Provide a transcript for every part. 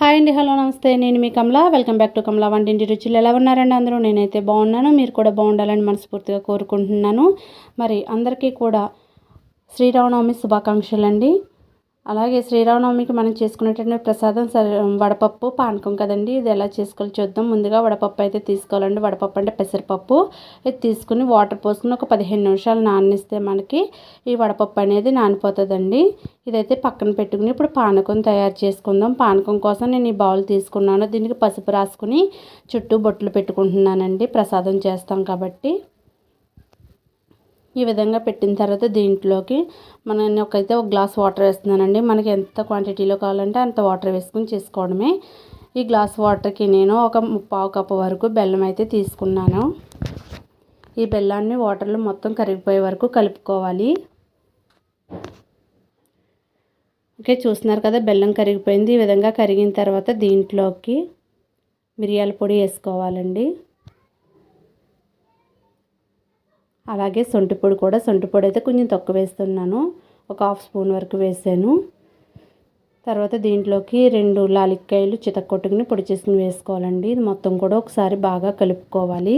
Hi అండి hello నమస్తే. నేను మీ Kamala. Welcome back to Kamala వంటింటి రుచులు. ఎలా ఉన్నారండి అందరూ? నేనైతే బాగున్నాను. మీరు కూడా బాగుండాలని మనస్ఫూర్తిగా కోరుకుంటున్నాను. మరి అందరికీ కూడా శ్రీరామనవమి శుభాకాంక్షలు అండి అలాగే శ్రీరామనవమికి మనం చేసుకునేటటువంటి ప్రసాదం వడపప్పు పానకం కదండి. ఇది ఎలా చేసుకోవాలి చూద్దాం. ముందుగా వడపప్పు అయితే తీసుకోవాలండి. వడపప్పు అంటే పెసరపప్పు. ఇది తీసుకుని వాటర్ పోసుకుని ఒక పదిహేను నిమిషాలు నాననిస్తే మనకి ఈ వడపప్పు అనేది నానిపోతుందండి. ఇదైతే పక్కన పెట్టుకుని ఇప్పుడు పానకం తయారు చేసుకుందాం. పానకం కోసం నేను ఈ బౌల్ తీసుకున్నాను. దీనికి పసుపు రాసుకుని చుట్టూ బొట్లు పెట్టుకుంటున్నానండి. ప్రసాదం చేస్తాం కాబట్టి. ఈ విధంగా పెట్టిన తర్వాత దీంట్లోకి మనం ఒకైతే ఒక గ్లాస్ వాటర్ వేస్తున్నానండి. మనకి ఎంత క్వాంటిటీలో కావాలంటే అంత వాటర్ వేసుకుని చేసుకోవడమే. ఈ గ్లాస్ వాటర్కి నేను ఒక పావు కప్పు వరకు బెల్లం అయితే తీసుకున్నాను. ఈ బెల్లాన్ని వాటర్లో మొత్తం కరిగిపోయే వరకు కలుపుకోవాలి. ఓకే చూస్తున్నారు కదా బెల్లం కరిగిపోయింది. ఈ విధంగా కరిగిన తర్వాత దీంట్లోకి మిరియాల పొడి వేసుకోవాలండి. అలాగే సొంటిపొడి కూడా. సొంటిపొడి అయితే కొంచెం తక్కువ వేస్తున్నాను. ఒక హాఫ్ స్పూన్ వరకు వేసాను. తర్వాత దీంట్లోకి రెండు లాలిక్కాయలు చితక్కొట్టుకుని పొడి చేసుకుని వేసుకోవాలండి. ఇది మొత్తం కూడా ఒకసారి బాగా కలుపుకోవాలి.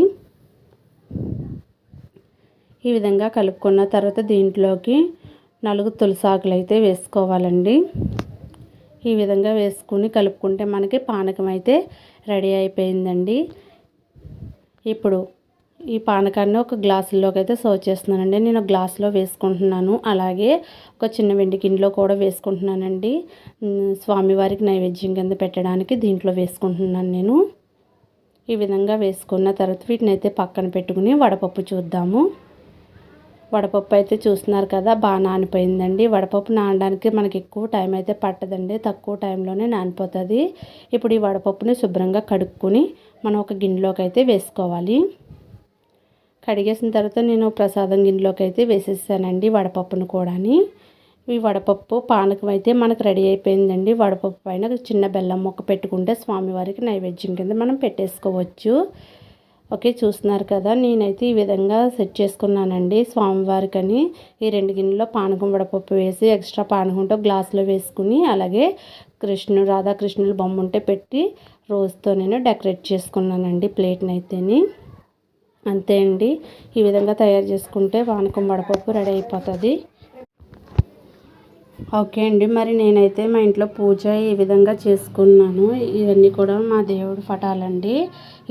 ఈ విధంగా కలుపుకున్న తర్వాత దీంట్లోకి నలుగు తులసాకులు అయితే వేసుకోవాలండి. ఈ విధంగా వేసుకుని కలుపుకుంటే మనకి పానకం అయితే రెడీ అయిపోయిందండి. ఇప్పుడు ఈ పానకాన్ని ఒక గ్లాసుల్లోకి అయితే సర్వ్ చేస్తున్నానండి. నేను గ్లాసులో వేసుకుంటున్నాను. అలాగే ఒక చిన్న వెండి గిన్నెలో కూడా వేసుకుంటున్నానండి. స్వామివారికి నైవేద్యం కింద పెట్టడానికి దీంట్లో వేసుకుంటున్నాను నేను. ఈ విధంగా వేసుకున్న తర్వాత వీటిని అయితే పక్కన పెట్టుకుని వడపప్పు చూద్దాము. వడపప్పు అయితే చూస్తున్నారు కదా బాగా నానిపోయిందండి. వడపప్పు నానడానికి మనకి ఎక్కువ టైం అయితే పట్టదండి. తక్కువ టైంలోనే నానిపోతుంది. ఇప్పుడు ఈ వడపప్పుని శుభ్రంగా కడుక్కొని మనం ఒక గిన్నెలోకి అయితే వేసుకోవాలి. కడిగేసిన తర్వాత నేను ప్రసాదం గిన్నెలోకి అయితే వేసేసానండి వడపప్పును కూడా ఈ వడపప్పు పానకం అయితే మనకు రెడీ అయిపోయిందండి. వడపప్పు పైన చిన్న బెల్లం మొక్క పెట్టుకుంటే స్వామివారికి నైవేద్యం కింద మనం పెట్టేసుకోవచ్చు. ఓకే చూస్తున్నారు కదా నేనైతే ఈ విధంగా సెట్ చేసుకున్నానండి స్వామివారికని. ఈ రెండు గిన్నెలో పానకం వడపప్పు వేసి ఎక్స్ట్రా పానకంతో గ్లాసులో వేసుకుని అలాగే కృష్ణుడు రాధాకృష్ణుల బొమ్మ ఉంటే పెట్టి రోజుతో నేను డెకరేట్ చేసుకున్నానండి ప్లేట్ని అయితేని. అంతే అండి. ఈ విధంగా తయారు చేసుకుంటే వానకం వడపప్పు రెడీ అయిపోతుంది. ఓకే అండి. మరి నేనైతే మా ఇంట్లో పూజ ఈ విధంగా చేసుకున్నాను. ఇవన్నీ కూడా మా దేవుడు ఫటాలండి.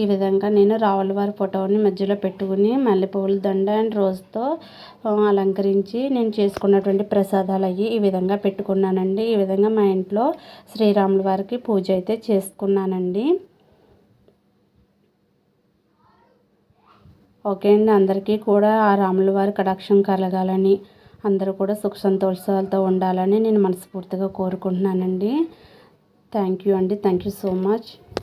ఈ విధంగా నేను రావుల వారి ఫోటోని మధ్యలో పెట్టుకుని మల్లెపూల దండ అండ్ రోజుతో అలంకరించి నేను చేసుకున్నటువంటి ప్రసాదాలు అవి ఈ విధంగా పెట్టుకున్నానండి. ఈ విధంగా మా ఇంట్లో శ్రీరాముల వారికి పూజ అయితే చేసుకున్నానండి. ఓకే అండి. అందరికీ కూడా ఆ రాముల వారి కటాక్షం కలగాలని అందరూ కూడా సుఖ సంతోషాలతో ఉండాలని నేను మనస్ఫూర్తిగా కోరుకుంటున్నానండి. థ్యాంక్ యూ అండి. Thank you so much.